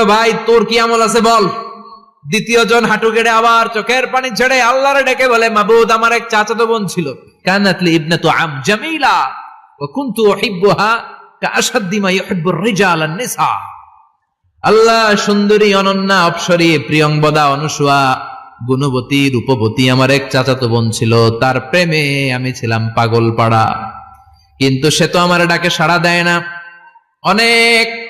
বলল ভাই, তোর কি আমল আছে বল? দ্বিতীয় জন হাঁটু কেড়ে আবার চোখের পানি ছেড়ে আল্লাহরে ডেকে বলে, মাবুদ, আমার এক চাচাতো বোন ছিল। কানাতলি ইবনাতু আম জামিলা ওয়া কুনতু উহিব্বুহা কাআশাদ্দি মা ইউহিব্বুর রিজাল আন-নিসা আল্লাহ সুন্দরী, অনন্যা, অপসরী প্রিয়ংবদা অনুসুয়া, গুণবতী, রূপবতী আমার এক চাচাতো বোন ছিল। তার প্রেমে আমি ছিলাম পাগল পাড়া কিন্তু সে তো আমার ডাকে সাড়া দেয় না। অনেক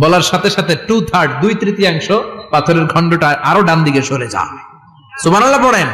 বলার সাথে সাথে টু থার্ড দুই তৃতীয়াংশ পাথরের খণ্ডটা আরও ডান দিকে সরে যায়। সুবহানাল্লাহ, পড়েন।